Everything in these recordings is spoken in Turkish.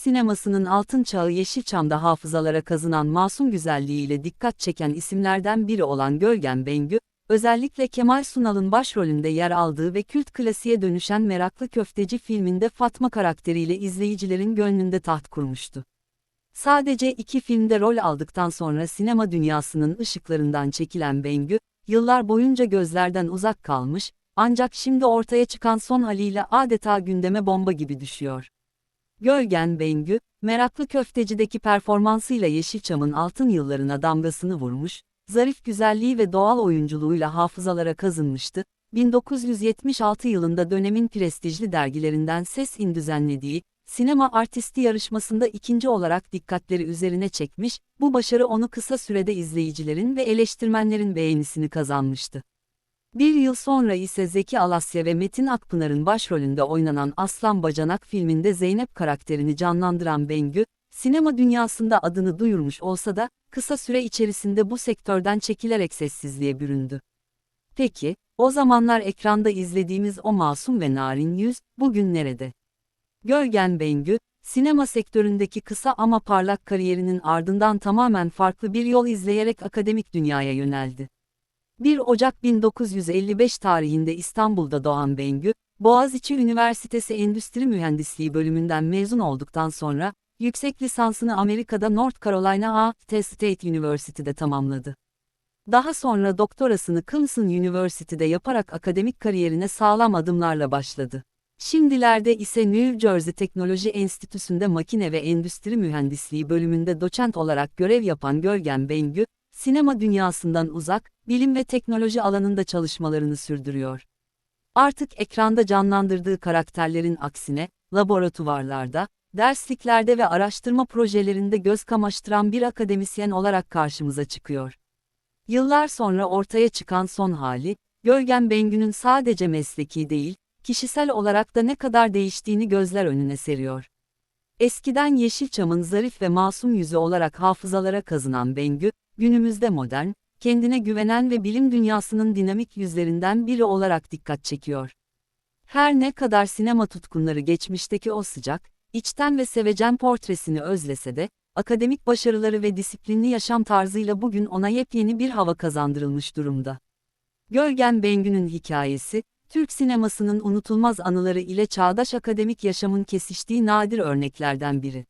sinemasının altın çağı Yeşilçam'da hafızalara kazınan masum güzelliğiyle dikkat çeken isimlerden biri olan Gölgen Bengü, özellikle Kemal Sunal'ın başrolünde yer aldığı ve kült klasiğe dönüşen Meraklı Köfteci filminde Fatma karakteriyle izleyicilerin gönlünde taht kurmuştu. Sadece iki filmde rol aldıktan sonra sinema dünyasının ışıklarından çekilen Bengü, yıllar boyunca gözlerden uzak kalmış, ancak şimdi ortaya çıkan son haliyle adeta gündeme bomba gibi düşüyor. Gölgen Bengü, Meraklı Köfteci'deki performansıyla Yeşilçam'ın altın yıllarına damgasını vurmuş, zarif güzelliği ve doğal oyunculuğuyla hafızalara kazınmıştı. 1976 yılında dönemin prestijli dergilerinden Ses İn düzenlediği, sinema artisti yarışmasında ikinci olarak dikkatleri üzerine çekmiş, bu başarı onu kısa sürede izleyicilerin ve eleştirmenlerin beğenisini kazanmıştı. Bir yıl sonra ise Zeki Alasya ve Metin Akpınar'ın başrolünde oynanan Aslan Bacanak filminde Zeynep karakterini canlandıran Bengü, sinema dünyasında adını duyurmuş olsa da, kısa süre içerisinde bu sektörden çekilerek sessizliğe büründü. Peki, o zamanlar ekranda izlediğimiz o masum ve narin yüz, bugün nerede? Gölgen Bengü, sinema sektöründeki kısa ama parlak kariyerinin ardından tamamen farklı bir yol izleyerek akademik dünyaya yöneldi. 1 Ocak 1955 tarihinde İstanbul'da doğan Bengü, Boğaziçi Üniversitesi Endüstri Mühendisliği bölümünden mezun olduktan sonra, yüksek lisansını Amerika'da North Carolina A. State University'de tamamladı. Daha sonra doktorasını Clemson University'de yaparak akademik kariyerine sağlam adımlarla başladı. Şimdilerde ise New Jersey Teknoloji Enstitüsü'nde makine ve endüstri mühendisliği bölümünde doçent olarak görev yapan Gölgen Bengü, sinema dünyasından uzak, bilim ve teknoloji alanında çalışmalarını sürdürüyor. Artık ekranda canlandırdığı karakterlerin aksine, laboratuvarlarda, dersliklerde ve araştırma projelerinde göz kamaştıran bir akademisyen olarak karşımıza çıkıyor. Yıllar sonra ortaya çıkan son hali, Gölgen Bengü'nün sadece mesleki değil, kişisel olarak da ne kadar değiştiğini gözler önüne seriyor. Eskiden Yeşilçam'ın zarif ve masum yüzü olarak hafızalara kazınan Bengü, günümüzde modern, kendine güvenen ve bilim dünyasının dinamik yüzlerinden biri olarak dikkat çekiyor. Her ne kadar sinema tutkunları geçmişteki o sıcak, içten ve sevecen portresini özlese de, akademik başarıları ve disiplinli yaşam tarzıyla bugün ona yepyeni bir hava kazandırılmış durumda. Gölgen Bengü'nün hikayesi, Türk sinemasının unutulmaz anıları ile çağdaş akademik yaşamın kesiştiği nadir örneklerden biri.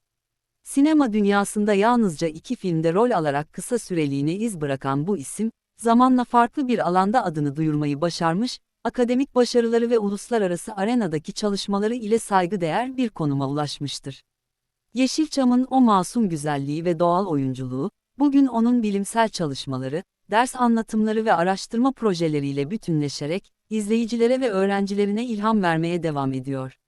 Sinema dünyasında yalnızca iki filmde rol alarak kısa süreliğine iz bırakan bu isim, zamanla farklı bir alanda adını duyurmayı başarmış, akademik başarıları ve uluslararası arenadaki çalışmaları ile saygıdeğer bir konuma ulaşmıştır. Yeşilçam'ın o masum güzelliği ve doğal oyunculuğu, bugün onun bilimsel çalışmaları, ders anlatımları ve araştırma projeleriyle bütünleşerek, izleyicilere ve öğrencilerine ilham vermeye devam ediyor.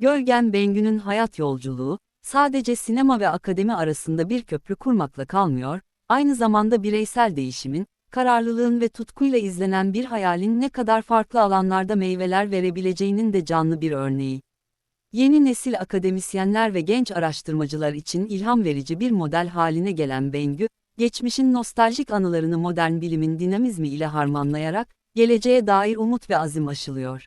Gölgen Bengü'nün hayat yolculuğu, sadece sinema ve akademi arasında bir köprü kurmakla kalmıyor, aynı zamanda bireysel değişimin, kararlılığın ve tutkuyla izlenen bir hayalin ne kadar farklı alanlarda meyveler verebileceğinin de canlı bir örneği. Yeni nesil akademisyenler ve genç araştırmacılar için ilham verici bir model haline gelen Bengü, geçmişin nostaljik anılarını modern bilimin dinamizmi ile harmanlayarak, geleceğe dair umut ve azim aşılıyor.